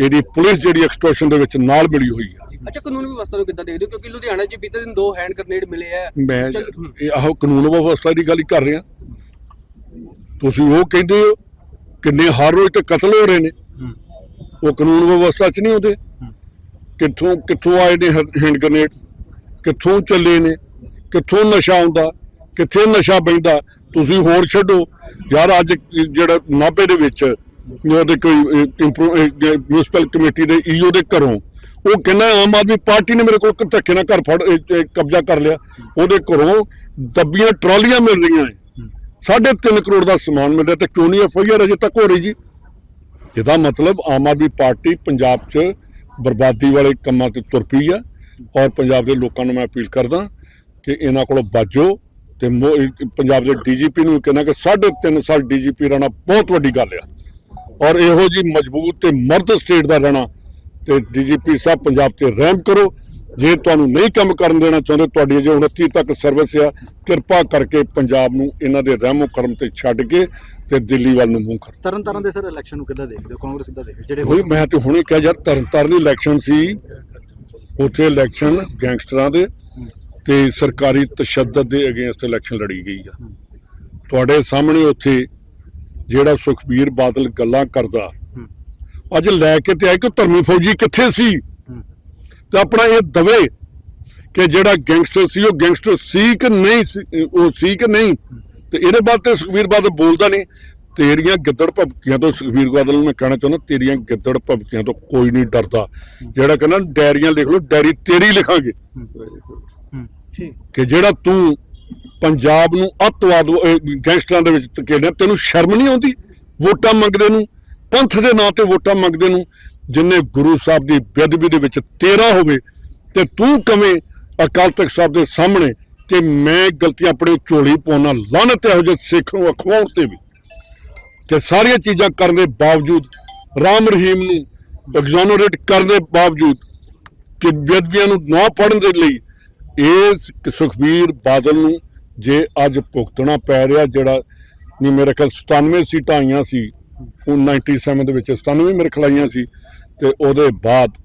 ਇਹਦੀ ਪੁਲਿਸ ਜਿਹੜੀ ਐਕਸਟੋਰਸ਼ਨ ਦੇ ਵਿੱਚ ਨਾਲ ਮਿਲੀ ਹੋਈ ਆ। ਅੱਛਾ ਕਾਨੂੰਨ ਵਿਵਸਥਾ ਨੂੰ ਕਿੱਦਾਂ ਦੇਖਦੇ ਹੋ? ਕਿਉਂਕਿ ਲੁਧਿਆਣਾ 'ਚ ਬੀਤੇ ਦਿਨ ਦੋ ਹੈਂਡ ਗ੍ਰਨੇਡ ਮਿਲੇ ਆ। ਮੈਂ ਇਹ ਆਹੋ ਕਾਨੂੰਨ ਵਿਵਸਥਾ ਦੀ ਗੱਲ ਹੀ ਕਰ ਰਿਹਾ। ਤੁਸੀਂ ਉਹ ਕਹਿੰਦੇ ਹੋ ਕਿੰਨੇ ਹਰ ਰੋਜ਼ ਤੇ ਕਤਲ ਹੋ ਰਹੇ ਨੇ। ਉਹ ਕਾਨੂੰਨ ਵਿਵਸਥਾ 'ਚ ਨਹੀਂ ਹੁੰਦੇ ਕਿੱਥੋਂ ਕਿੱਥੋਂ ਆਏ ਨੇ ਹੈਂਡ ਗ੍ਰਨੇਡ ਕਿੱਥੋਂ ਚੱਲੇ ਨੇ, ਕਿੱਥੋਂ ਨਸ਼ਾ ਆਉਂਦਾ, ਕਿੱਥੇ ਨਸ਼ਾ ਪੈਂਦਾ ਤੁਸੀਂ ਹੋਰ ਛੱਡੋ। ਯਾਰ ਅੱਜ ਜਿਹੜਾ ਨਾਭੇ ਦੇ ਵਿੱਚ, ਉਹਦੇ ਕੋਈ ਮਿਊਨਿਸਪਲ ਕਮੇਟੀ ਦੇ ਈਓ ਦੇ ਘਰੋਂ, ਉਹ ਕਹਿੰਦਾ ਆਮ ਆਦਮੀ ਪਾਰਟੀ ਨੇ ਮੇਰੇ ਕੋਲ ਧੱਕੇ ਨਾਲ ਘਰ ਫੜ ਕਬਜ਼ਾ ਕਰ ਲਿਆ। ਉਹਦੇ ਘਰੋਂ ਦੱਬੀਆਂ ਟਰਾਲੀਆਂ ਮਿਲ ਰਹੀਆਂ ਨੇ। ਸਾਢੇ ਤਿੰਨ ਕਰੋੜ ਦਾ ਸਮਾਨ ਮਿਲ ਰਿਹਾ ਤੇ ਕਿਉਂ ਨਹੀਂ ਐਫ ਆਈ ਆਰ ਅਜੇ ਤੱਕ ਹੋ ਰਹੀ ਜੀ? ਇਹਦਾ ਮਤਲਬ ਆਮ ਆਦਮੀ ਪਾਰਟੀ ਪੰਜਾਬ 'ਚ ਬਰਬਾਦੀ ਵਾਲੇ ਕੰਮਾਂ ਤੇ ਤੁਰ ਪਈ ਆ। ਔਰ ਪੰਜਾਬ ਦੇ ਲੋਕਾਂ ਨੂੰ ਮੈਂ ਅਪੀਲ ਕਰਦਾ ਕਿ ਇਹਨਾਂ ਕੋਲੋਂ ਬਾਜੋ ਤੇ ਪੰਜਾਬ ਦੇ ਡੀਜੀਪੀ ਨੂੰ ਕਹਿੰਦਾ ਕਿ ਸਾਢੇ ਤਿੰਨ ਸਾਲ ਡੀਜੀਪੀ ਰਹਿਣਾ ਬਹੁਤ ਵੱਡੀ ਗੱਲ ਆ। ਔਰ ਇਹੋ ਜੀ ਮਜ਼ਬੂਤ ਤੇ ਮਰਦ ਸਟੇਟ ਦਾ ਰਹਿਣਾ ਤੇ ਡੀਜੀਪੀ ਸਾਹਿਬ ਪੰਜਾਬ ਤੇ ਰਹਿਮ ਕਰੋ। ਜੇ ਤੁਹਾਨੂੰ ਨਹੀਂ ਕੰਮ ਕਰਨ ਦੇਣਾ ਚਾਹੁੰਦੇ ਤੁਹਾਡੀ ਜੇ 29 ਤੱਕ ਸਰਵਿਸ ਆ। ਕਿਰਪਾ ਕਰਕੇ ਪੰਜਾਬ ਨੂੰ ਇਹਨਾਂ ਦੇ ਰਹਿਮੋ ਕਰਮ ਤੇ ਛੱਡ ਕੇ ਤੇ ਦਿੱਲੀ ਵੱਲ ਨੂੰ ਮੂੰਹ ਕਰ। ਤਰਨ ਤਾਰਨ ਦੇ ਸਰ ਇਲੈਕਸ਼ਨ ਨੂੰ ਕਿੱਦਾਂ ਦੇਖਦੇ ਹੋ? ਕਾਂਗਰਸ ਕਿੱਦਾਂ ਦੇਖਦੇ? ਜਿਹੜੇ ਹੋਈ ਮੈਂ ਤੇ ਹੁਣੇ ਕਿਹਾ ਯਾਰ ਤਰਨਤਾਰਨ ਦੀ ਇਲੈਕਸ਼ਨ ਸੀ। ਉੱਥੇ ਇਲੈਕਸ਼ਨ ਗੈਂਗਸਟਰਾਂ ਦੇ ਤੇ ਸਰਕਾਰੀ ਤਸ਼ੱਦਦ ਦੇ ਅਗੇਂਸਟ ਇਲੈਕਸ਼ਨ ਲੜੀ ਗਈ ਆ। ਤੁਹਾਡੇ ਸਾਹਮਣੇ ਉੱਥੇ ਜਿਹੜਾ ਸੁਖਬੀਰ ਬਾਦਲ ਗੱਲਾਂ ਕਰਦਾ ਅੱਜ ਲੈ ਕੇ ਤੇ ਆਏ ਕਿ ਧਰਮੀ ਫੌਜੀ ਕਿੱਥੇ ਸੀ? ਤੇ ਆਪਣਾ ਇਹ ਦਵੇ ਕਿ ਜਿਹੜਾ ਗੈਂਗਸਟਰ ਸੀ ਉਹ ਗੈਂਗਸਟਰ ਸੀ ਕਿ ਨਹੀਂ ਸੀ ਉਹ ਸੀ ਕਿ ਨਹੀਂ? ਤੇ ਇਹਦੇ ਬਾਅਦ ਤੇ ਸੁਖਬੀਰ ਬਾਦਲ ਬੋਲਦਾ ਨਹੀਂ। ਤੇਰੀਆਂ ਗਿੱਦੜ ਭਬਕੀਆਂ ਤੋਂ ਸੁਖਬੀਰ ਬਾਦਲ ਨੂੰ ਮੈਂ ਕਹਿਣਾ ਚਾਹੁੰਦਾ, ਤੇਰੀਆਂ ਗਿੱਦੜ ਭਬਕੀਆਂ ਤੋਂ ਕੋਈ ਨਹੀਂ ਡਰਦਾ। ਜਿਹੜਾ ਕਹਿੰਦਾ ਡਾਇਰੀਆਂ ਲਿਖ ਲਓ, ਡਾਇਰੀ ਤੇਰੀ ਲਿਖਾਂਗੇ। ਕਿ ਜਿਹੜਾ ਤੂੰ ਪੰਜਾਬ ਨੂੰ ਅੱਤਵਾਦ ਗੈਂਗਸਟਰਾਂ ਦੇ ਵਿੱਚ ਧਕੇਲਿਆ ਤੈਨੂੰ ਸ਼ਰਮ ਨਹੀਂ ਆਉਂਦੀ? ਵੋਟਾਂ ਮੰਗਦੇ ਨੂੰ, ਪੰਥ ਦੇ ਨਾਂ ਤੇ ਵੋਟਾਂ ਮੰਗਦੇ ਨੂੰ, ਜਿੰਨੇ ਗੁਰੂ ਸਾਹਿਬ ਦੀ ਬੇਅਦਬੀ ਦੇ ਵਿੱਚ ਤੇਰਾ ਹੋਵੇ, ਤੇ ਤੂੰ ਕਵੇਂ ਅਕਾਲ ਤਖਤ ਸਾਹਿਬ ਦੇ ਸਾਹਮਣੇ ਕਿ ਮੈਂ ਗਲਤੀਆਂ ਆਪਣੇ ਝੋਲੀ ਪਾਉਣਾ ਲਾਨਤ ਇਹੋ ਜਿਹੇ ਸਿੱਖ ਨੂੰ ਅਖਵਾਉਣ ਤੇ ਵੀ। ਤੇ ਸਾਰੀਆਂ ਚੀਜ਼ਾਂ ਕਰਨ ਦੇ ਬਾਵਜੂਦ, ਰਾਮ ਰਹੀਮ ਨੂੰ ਐਗਜ਼ੋਨਰੇਟ ਕਰਨ ਦੇ ਬਾਵਜੂਦ ਕਿ ਬੇਅਦਬੀਆਂ ਨੂੰ ਨਾ ਪੜਨ ਦੇ ਲਈ ਇਸ ਸੁਖਬੀਰ ਬਾਦਲ ਨੂੰ ਜੇ ਅੱਜ ਭੁਗਤਣਾ ਪੈ ਰਿਹਾ ਜਿਹੜਾ ਨਹੀਂ ਮੇਰੇ ਖਿਆਲ 97 ਸੀਟਾਂ ਆਈਆਂ ਸੀ, ਉਹ 97 ਦੇ ਵਿੱਚ 97 ਮੇਰੇ ਖਿਆਲ ਆਈਆਂ ਸੀ ਤੇ ਉਹਦੇ ਬਾਅਦ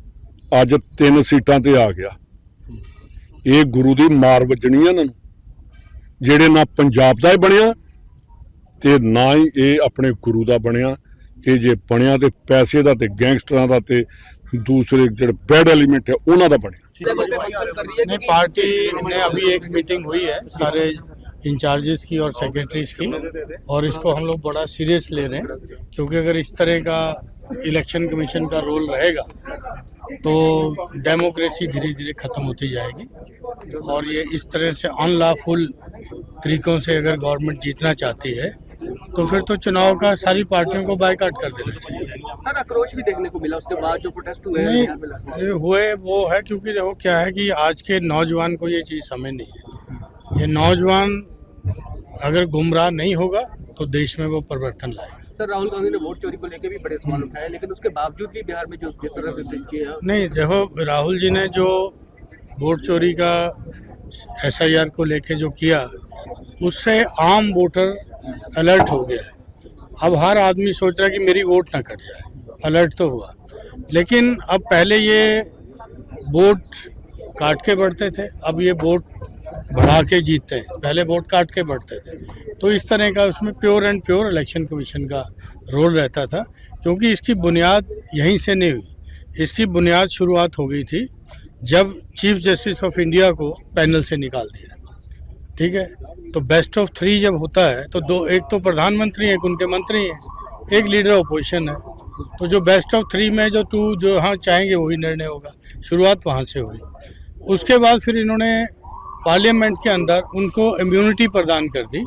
ਅੱਜ ਤਿੰਨ ਸੀਟਾਂ ਤੇ ਆ ਗਿਆ। ਇਹ ਗੁਰੂ ਦੀ ਮਾਰ ਵੱਜਣੀ ਇਹਨਾਂ ਨੂੰ, ਜਿਹੜੇ ਨਾ ਪੰਜਾਬ ਦਾ ਹੀ ਬਣਿਆ ਤੇ ਨਾ ਹੀ ਇਹ ਆਪਣੇ ਗੁਰੂ ਦਾ ਬਣਿਆ ਇਹ ਜੇ ਬਣਿਆ ਤੇ ਪੈਸੇ ਦਾ ਤੇ ਗੈਂਗਸਟਰਾਂ ਦਾ ਤੇ ਦੂਸਰੇ ਜਿਹੜੇ ਬੈਡ ਐਲੀਮੈਂਟ ਹੈ ਉਹਨਾਂ ਦਾ ਬਣਿਆ ਲੈਵਲ पे बात कर रही है नहीं कि पार्टी में अभी एक मीटिंग हुई है सारे इंचार्जेस की और सेक्रेटरीज की और इसको हम लोग बड़ा सीरियस ले रहे हैं क्योंकि अगर इस तरह का इलेक्शन कमीशन का रोल रहेगा तो डेमोक्रेसी धीरे धीरे खत्म होती जाएगी और ये इस तरह से अनलॉफुल तरीकों से अगर गवर्नमेंट जीतना चाहती है तो फिर तो चुनाव का सारी पार्टियों को बायकॉट कर देना चाहिए। सर आक्रोश भी देखने को मिला उसके बाद जो प्रोटेस्ट हुए नहीं हुए वो है क्योंकि देखो क्या है कि आज के नौजवान को ये चीज़ समझ नहीं है। ये नौजवान अगर गुमराह नहीं होगा तो देश में वो परिवर्तन लाएगा। सर राहुल गांधी ने वोट चोरी को लेकर भी बड़े सवाल उठाए लेकिन उसके बावजूद भी बिहार में जो जिस तरह से नहीं देखो राहुल जी ने जो वोट चोरी का एसआईआर को लेके जो किया उससे आम वोटर अलर्ट हो गया है। अब हर आदमी सोच रहा है कि मेरी वोट ना कट जाए। अलर्ट तो हुआ। लेकिन अब पहले ये वोट काट के बढ़ते थे। अब ये वोट बढ़ा के जीतते हैं। पहले वोट काट के बढ़ते थे। तो इस तरह का उसमें pure and pure election commission का रोल रहता था। क्योंकि इसकी बुनियाद यहीं से नहीं हुई। इसकी बुनियाद शुरुआत हो गई थी जब चीफ जस्टिस ऑफ़ इंडिया को पैनल से निकाल दिया। ठीक है? तो बेस्ट ऑफ़ थ्री जब होता है तो दो, एक तो प्रधानमंत्री हैं, एक उनके मंत्री हैं, एक लीडर ऑपोजिशन है। तो जो बेस्ट ऑफ़ थ्री में जो टू जो हाँ चाहेंगे, वही निर्णय होगा। शुरुआत वहाँ से हुई। उसके बाद फिर इन्होंने पार्लियामेंट के अंदर उनको इम्यूनिटी प्रदान कर दी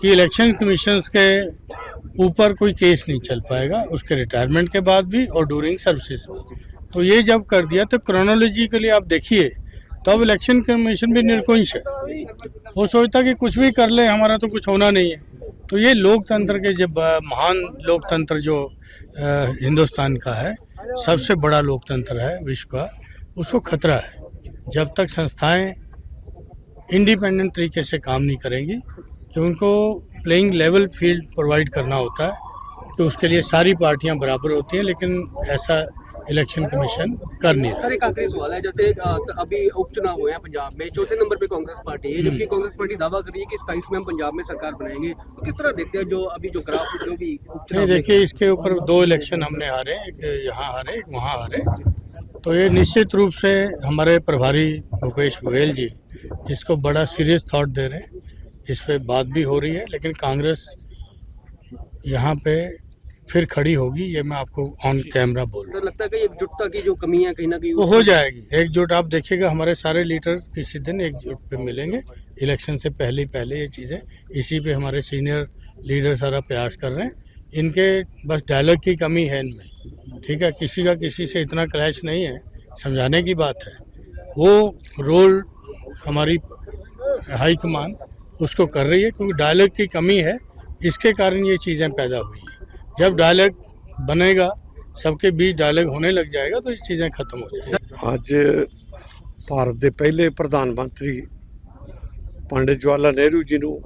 कि इलेक्शन कमीशन के ऊपर कोई केस नहीं चल पाएगा। उसके रिटायरमेंट के बाद भी और डूरिंग सर्विसेज़ तो ये जब कर दिया तो क्रोनोलॉजी के लिए आप देखिए तब इलेक्शन कमीशन भी निर्कुंश है। वो सोचता कि कुछ भी कर ले, हमारा तो कुछ होना नहीं है। तो ये लोकतंत्र के जब महान लोकतंत्र जो हिंदुस्तान का है, सबसे बड़ा लोकतंत्र है विश्व का, उसको खतरा है। जब तक संस्थाएँ इंडिपेंडेंट तरीके से काम नहीं करेंगी, कि उनको प्लेइंग लेवल फ़ील्ड प्रोवाइड करना होता है कि उसके लिए सारी पार्टियाँ बराबर होती हैं, लेकिन ऐसा इलेक्शन कमीशन कर नहीं सर एक आखिरी सवाल है जैसे अभी उपचुनाव हुए हैं पंजाब में चौथे नंबर पे कांग्रेस पार्टी है जबकि कांग्रेस पार्टी दावा कर रही है कि इक्कीस में हम पंजाब में सरकार बनाएँगे। तो किस तरह देखते हैं जो अभी जो ग्राफ जो भी नहीं उपचुनाव देखिए इसके ऊपर दो इलेक्शन हमने हारे एक यहाँ हारे एक वहाँ हारे। तो ये निश्चित रूप से हमारे प्रभारी भूपेश बघेल जी इसको बड़ा सीरियस थॉट दे रहे हैं। इस पर बात भी हो रही है लेकिन कांग्रेस यहाँ पे फिर खड़ी होगी ये मैं आपको ऑन कैमरा बोल रहा हूँ। लगता है कि एकजुटता की जो कमी है कहीं ना कहीं वो हो जाएगी। एकजुट आप देखिएगा हमारे सारे लीडर किसी दिन एकजुट पे मिलेंगे। इलेक्शन से पहले पहले ये चीज़ें। इसी पे हमारे सीनियर लीडर सारा प्रयास कर रहे हैं। इनके बस डायलॉग की कमी है इनमें। ठीक है किसी का किसी से इतना क्लैश नहीं है। समझाने की बात है। वो रोल हमारी हाईकमान उसको कर रही है क्योंकि डायलॉग की कमी है। इसके कारण ये चीज़ें पैदा हुई हैं। जब डायलॉग बनेगा सबके बीच डायलॉग होने लग जाएगा तो ये चीज़ें खत्म हो जाएगी ਅੱਜ ਭਾਰਤ ਦੇ ਪਹਿਲੇ ਪ੍ਰਧਾਨ ਮੰਤਰੀ ਪੰਡਿਤ ਜਵਾਹਰ ਲਾਲ ਨਹਿਰੂ ਜੀ ਨੂੰ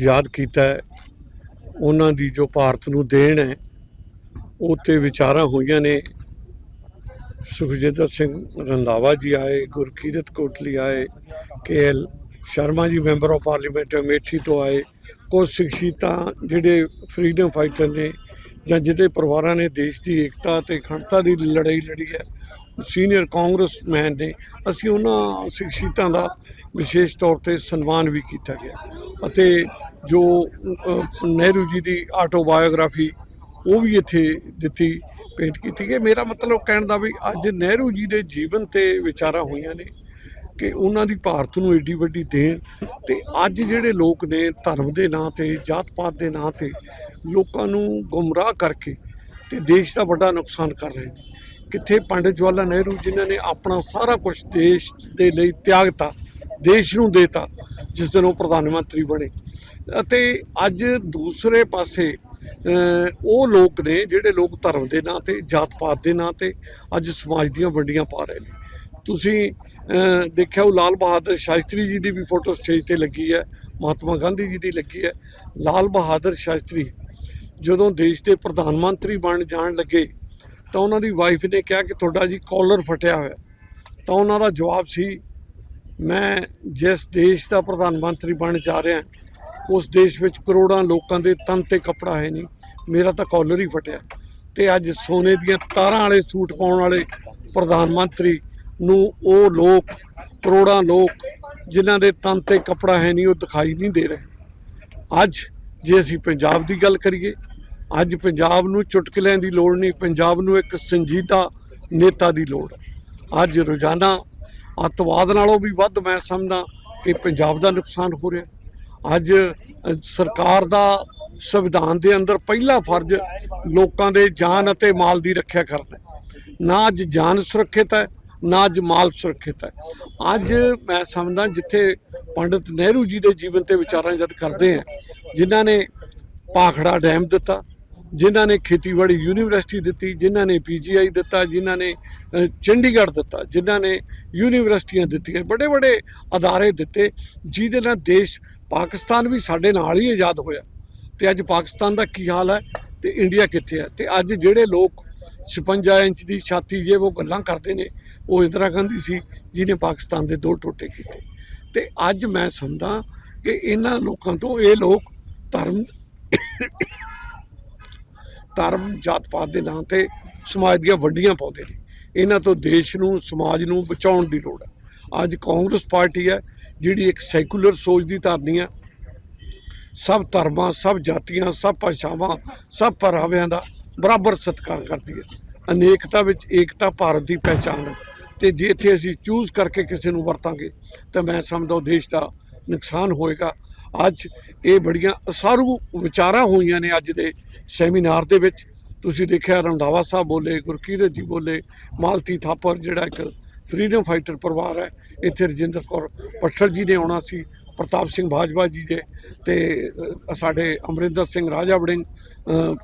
ਯਾਦ ਕੀਤਾ ਹੈ ਉਹਨਾਂ ਦੀ ਜੋ ਭਾਰਤ ਨੂੰ ਦੇਣ ਹੈ ਉਹ ਤੇ ਵਿਚਾਰਾਂ ਹੋਈਆਂ ਨੇ ਸੁਖਜਿੰਦਰ ਸਿੰਘ ਰੰਧਾਵਾ ਜੀ ਆਏ ਗੁਰਕੀਰਤ ਕੋਟਲੀ ਆਏ ਕੇ L Sharma ji member of parliament Amethi ਤੋਂ ਆਏ ਕੁਝ ਸ਼ਖਸੀਅਤਾਂ ਜਿਹੜੇ ਫਰੀडम ਫਾਈਟਰ ਨੇ ਜਾਂ ਜਿਹਦੇ ਪਰਿਵਾਰਾਂ ਨੇ ਦੇਸ਼ ਦੀ ਏਕਤਾ ਤੇ ਅਖੰਡਤਾ ਦੀ ਲੜਾਈ ਲੜੀ ਹੈ ਸੀਨੀਅਰ ਕਾਂਗਰਸਮੈਨ ਨੇ, ਅਸੀਂ ਉਹਨਾਂ ਸ਼ਖਸੀਅਤਾਂ ਦਾ ਵਿਸ਼ੇਸ਼ ਤੌਰ ਤੇ ਸਨਮਾਨ ਵੀ ਕੀਤਾ ਗਿਆ। ਅਤੇ ਜੋ ਨਹਿਰੂ ਜੀ ਦੀ ਆਟੋਬਾਇਓਗ੍ਰਾਫੀ ਉਹ ਵੀ ਇੱਥੇ ਦਿੱਤੀ, ਪੇਂਟ ਕੀਤੀ ਗਈ। ਮੇਰਾ ਮਤਲਬ ਕਹਿਣ ਦਾ ਵੀ ਅੱਜ ਨਹਿਰੂ ਜੀ ਦੇ ਜੀਵਨ ਤੇ ਵਿਚਾਰਾਂ ਹੋਈਆਂ ਨੇ। ਕਿ ਉਹਨਾਂ ਦੀ ਭਾਰਤ ਨੂੰ ਏਡੀ ਵੱਡੀ ਦੇਣ ਤੇ ਅੱਜ ਜਿਹੜੇ ਲੋਕ ਨੇ ਧਰਮ ਦੇ ਨਾਂ ਤੇ, ਜਾਤ ਪਾਤ ਦੇ ਨਾਂ ਤੇ ਲੋਕਾਂ ਨੂੰ ਗੁੰਮਰਾਹ ਕਰਕੇ ਤੇ ਦੇਸ਼ ਦਾ ਵੱਡਾ ਨੁਕਸਾਨ ਕਰ ਰਹੇ ਨੇ। ਕਿੱਥੇ ਪੰਡਿਤ ਜਵਾਹਰ ਲਾਲ ਨਹਿਰੂ ਜਿਨ੍ਹਾਂ ਨੇ ਆਪਣਾ ਸਾਰਾ ਕੁਝ ਦੇਸ਼ ਦੇ ਲਈ ਤਿਆਗਤਾ, ਦੇਸ਼ ਨੂੰ ਦੇਤਾ, ਜਿਸ ਦਿਨ ਉਹ ਪ੍ਰਧਾਨ ਮੰਤਰੀ ਬਣੇ। ਅਤੇ ਅੱਜ ਦੂਸਰੇ ਪਾਸੇ ਉਹ ਲੋਕ ਨੇ ਜਿਹੜੇ ਲੋਕ ਧਰਮ ਦੇ ਨਾਂ ਤੇ, ਜਾਤ ਪਾਤ ਦੇ ਨਾਂ ਤੇ ਅੱਜ ਸਮਾਜ ਦੀਆਂ ਵੰਡੀਆਂ ਪਾ ਰਹੇ ਨੇ। ਤੁਸੀਂ ਦੇਖਿਆ ਉਹ ਲਾਲ ਬਹਾਦਰ ਸ਼ਾਸਤਰੀ ਜੀ ਦੀ ਵੀ ਫੋਟੋ ਸਟੇਜ ਤੇ ਲੱਗੀ ਹੈ, ਮਹਾਤਮਾ ਗਾਂਧੀ ਜੀ ਦੀ ਲੱਗੀ ਹੈ। ਲਾਲ ਬਹਾਦਰ ਸ਼ਾਸਤਰੀ ਜਦੋਂ ਦੇਸ਼ ਦੇ ਪ੍ਰਧਾਨ ਮੰਤਰੀ ਬਣ ਜਾਣ ਲੱਗੇ ਤਾਂ ਉਹਨਾਂ ਦੀ ਵਾਈਫ ਨੇ ਕਿਹਾ ਕਿ ਤੁਹਾਡਾ ਜੀ ਕਾਲਰ ਫਟਿਆ ਹੋਇਆ। ਤਾਂ ਉਹਨਾਂ ਦਾ ਜਵਾਬ ਸੀ, ਮੈਂ ਜਿਸ ਦੇਸ਼ ਦਾ ਪ੍ਰਧਾਨ ਮੰਤਰੀ ਬਣ ਜਾ ਰਿਹਾ, ਉਸ ਦੇਸ਼ ਵਿੱਚ ਕਰੋੜਾਂ ਲੋਕਾਂ ਦੇ ਤਨ ਤੇ ਕੱਪੜਾ ਹੈ ਨਹੀਂ, ਮੇਰਾ ਤਾਂ ਕਾਲਰ ਹੀ ਫਟਿਆ। ਤੇ ਅੱਜ ਸੋਨੇ ਦੀਆਂ ਤਾਰਾਂ ਵਾਲੇ ਸੂਟ ਪਾਉਣ ਵਾਲੇ ਪ੍ਰਧਾਨ ਮੰਤਰੀ ਨੂੰ ਉਹ ਲੋਕ, ਕਰੋੜਾਂ ਲੋਕ, ਜਿਨ੍ਹਾਂ ਦੇ ਤਨ ਤੇ ਕੱਪੜਾ ਹੈ ਨਹੀਂ, ਉਹ ਦਿਖਾਈ ਨਹੀਂ ਦੇ ਰਹੇ। ਅੱਜ ਜੇ ਅਸੀਂ ਪੰਜਾਬ ਦੀ ਗੱਲ ਕਰੀਏ, ਅੱਜ ਪੰਜਾਬ ਨੂੰ ਚੁਟਕਲਿਆਂ ਦੀ ਲੋੜ ਨਹੀਂ, ਪੰਜਾਬ ਨੂੰ ਇੱਕ ਸੰਜੀਦਾ ਨੇਤਾ ਦੀ ਲੋੜ ਅੱਜ ਰੋਜ਼ਾਨਾ ਅੱਤਵਾਦ ਨਾਲੋਂ ਵੀ ਵੱਧ ਮੈਂ ਸਮਝਦਾ ਕਿ ਪੰਜਾਬ ਦਾ ਨੁਕਸਾਨ ਹੋ ਰਿਹਾ ਅੱਜ ਸਰਕਾਰ ਦਾ ਸੰਵਿਧਾਨ ਦੇ ਅੰਦਰ ਪਹਿਲਾ ਫਰਜ਼ ਲੋਕਾਂ ਦੇ ਜਾਨ ਅਤੇ ਮਾਲ ਦੀ ਰੱਖਿਆ ਕਰਨਾ ਨਾ ਅੱਜ ਜਾਨ ਸੁਰੱਖਿਅਤ ਹੈ ਨਾ ਅੱਜ ਮਾਲ ਸੁਰੱਖਿਅਤ ਹੈ। ਅੱਜ ਮੈਂ ਸਮਝਦਾ ਜਿੱਥੇ ਪੰਡਿਤ ਨਹਿਰੂ ਜੀ ਦੇ ਜੀਵਨ ਤੇ ਵਿਚਾਰਾਂ ਜਦ ਕਰਦੇ ਆ, ਜਿਨ੍ਹਾਂ ਨੇ ਪਾਖੜਾ ਡੈਮ ਦਿੱਤਾ, ਜਿਨ੍ਹਾਂ ਨੇ ਖੇਤੀਬਾੜੀ ਯੂਨੀਵਰਸਿਟੀ ਦਿੱਤੀ, ਜਿਨ੍ਹਾਂ ਨੇ ਪੀਜੀਆਈ ਦਿੱਤਾ, ਜਿਨ੍ਹਾਂ ਨੇ ਚੰਡੀਗੜ੍ਹ ਦਿੱਤਾ, ਜਿਨ੍ਹਾਂ ਨੇ ਯੂਨੀਵਰਸਿਟੀਆਂ ਦਿੱਤੀਆਂ ਬੜੇ ਬੜੇ ਅਦਾਰੇ ਦਿੱਤੇ, ਜਿਹਦੇ ਨਾਲ ਦੇਸ਼ ਪਾਕਿਸਤਾਨ ਵੀ ਸਾਡੇ ਨਾਲ ਹੀ ਆਜ਼ਾਦ ਹੋਇਆ। ਤੇ ਅੱਜ ਪਾਕਿਸਤਾਨ ਦਾ ਕੀ ਹਾਲ ਹੈ ਤੇ ਇੰਡੀਆ ਕਿੱਥੇ ਹੈ? ਤੇ ਅੱਜ ਜਿਹੜੇ ਲੋਕ 56 ਇੰਚ ਦੀ ਛਾਤੀ ਜੇ ਉਹ ਗੱਲਾਂ ਕਰਦੇ ਨੇ ਉਹ ਇੰਦਰਾ ਗਾਂਧੀ ਸੀ ਜਿਹਨੇ ਪਾਕਿਸਤਾਨ ਦੇ ਦੋ ਟੋਟੇ ਕੀਤੇ। ਤੇ ਅੱਜ ਮੈਂ ਸਮਝਦਾ ਕਿ ਇਹਨਾਂ ਲੋਕਾਂ ਤੋਂ ਇਹ ਲੋਕ ਧਰਮ ਧਰਮ ਜਾਤ ਪਾਤ ਦੇ ਨਾਂ ਤੇ ਸਮਾਜ ਦੀਆਂ ਵੱਡੀਆਂ ਪਾਉਂਦੇ ਨੇ। ਇਹਨਾਂ ਤੋਂ ਦੇਸ਼ ਨੂੰ, ਸਮਾਜ ਨੂੰ ਬਚਾਉਣ ਦੀ ਲੋੜ ਹੈ। ਅੱਜ ਕਾਂਗਰਸ ਪਾਰਟੀ ਹੈ, ਜਿਹੜੀ ਇੱਕ ਸੈਕੂਲਰ ਸੋਚ ਦੀ ਧਾਰਨੀ ਹੈ। ਸਭ ਧਰਮਾਂ, ਸਭ ਜਾਤੀਆਂ, ਸਭ ਭਾਸ਼ਾਵਾਂ, ਸਭ ਪਹਿਰਾਵਿਆਂ ਦਾ ਬਰਾਬਰ ਸਤਿਕਾਰ ਕਰਦੀ ਹੈ। ਅਨੇਕਤਾ ਵਿੱਚ ਏਕਤਾ ਭਾਰਤ ਦੀ ਪਹਿਚਾਣ ਹੈ। ਤੇ ਜੇ ਇੱਥੇ ਅਸੀਂ ਚੂਜ਼ ਕਰਕੇ ਕਿਸੇ ਨੂੰ ਵਰਤਾਂਗੇ, ਤਾਂ ਮੈਂ ਸਮਝਦਾ ਦੇਸ਼ ਦਾ ਨੁਕਸਾਨ ਹੋਏਗਾ। ਅੱਜ ਇਹ ਬੜੀਆਂ ਅਸਾਰੂ ਵਿਚਾਰਾਂ ਹੋਈਆਂ ਨੇ ਅੱਜ ਦੇ ਸੈਮੀਨਾਰ ਦੇ ਵਿੱਚ। ਤੁਸੀਂ ਦੇਖਿਆ ਰੰਧਾਵਾ ਸਾਹਿਬ ਬੋਲੇ, ਗੁਰਕੀਰਤ ਜੀ ਬੋਲੇ, ਮਾਲਤੀ ਥਾਪਰ ਜਿਹੜਾ ਇੱਕ ਫਰੀडम ਫਾਈਟਰ ਪਰਿਵਾਰ ਹੈ, ਇੱਥੇ ਰਜਿੰਦਰ ਕੌਰ ਪੱਠਲ ਜੀ ਨੇ ਆਉਣਾ ਸੀ, ਪ੍ਰਤਾਪ ਸਿੰਘ ਬਾਜਵਾ ਜੀ ਦੇ ਤੇ ਸਾਡੇ ਅਮਰਿੰਦਰ ਸਿੰਘ ਰਾਜਾ ਵੜਿੰਗ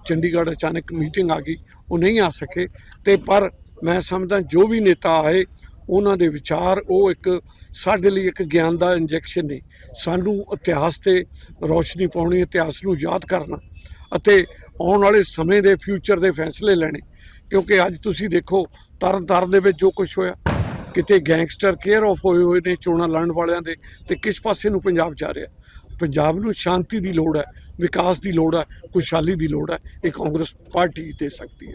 ਚੰਡੀਗੜ੍ਹ ਅਚਾਨਕ ਮੀਟਿੰਗ ਆ ਗਈ, ਉਹ ਨਹੀਂ ਆ ਸਕੇ। ਤੇ ਪਰ ਮੈਂ ਸਮਝਦਾ ਜੋ ਵੀ ਨੇਤਾ ਆਏ, ਉਹਨਾਂ ਦੇ ਵਿਚਾਰ, ਉਹ ਇੱਕ ਸਾਡੇ ਲਈ ਇੱਕ ਗਿਆਨ ਦਾ ਇੰਜੈਕਸ਼ਨ ਨੇ। ਸਾਨੂੰ ਇਤਿਹਾਸ ਤੇ ਰੋਸ਼ਨੀ ਪਾਉਣੀ, ਇਤਿਹਾਸ ਨੂੰ ਯਾਦ ਕਰਨਾ ਅਤੇ ਆਉਣ ਵਾਲੇ ਸਮੇਂ ਦੇ ਫਿਊਚਰ ਦੇ ਫੈਸਲੇ ਲੈਣੇ। ਕਿਉਂਕਿ ਅੱਜ ਤੁਸੀਂ ਦੇਖੋ ਤਰਨ ਤਾਰਨ ਦੇ ਵਿੱਚ ਜੋ ਕੁਝ ਹੋਇਆ, ਕਿਤੇ ਗੈਂਗਸਟਰ ਕੇਅਰ ਆਫ ਹੋਏ ਹੋਏ ਨੇ ਚੋਣਾਂ ਲੜਨ ਵਾਲਿਆਂ ਦੇ ਤੇ ਕਿਸ ਪਾਸੇ ਨੂੰ ਪੰਜਾਬ ਜਾ ਰਿਹਾ? ਪੰਜਾਬ ਨੂੰ ਸ਼ਾਂਤੀ ਦੀ ਲੋੜ ਹੈ, ਵਿਕਾਸ ਦੀ ਲੋੜ ਹੈ, ਖੁਸ਼ਹਾਲੀ ਦੀ ਲੋੜ ਹੈ, ਇਹ ਕਾਂਗਰਸ ਪਾਰਟੀ ਦੇ ਸਕਦੀ ਹੈ।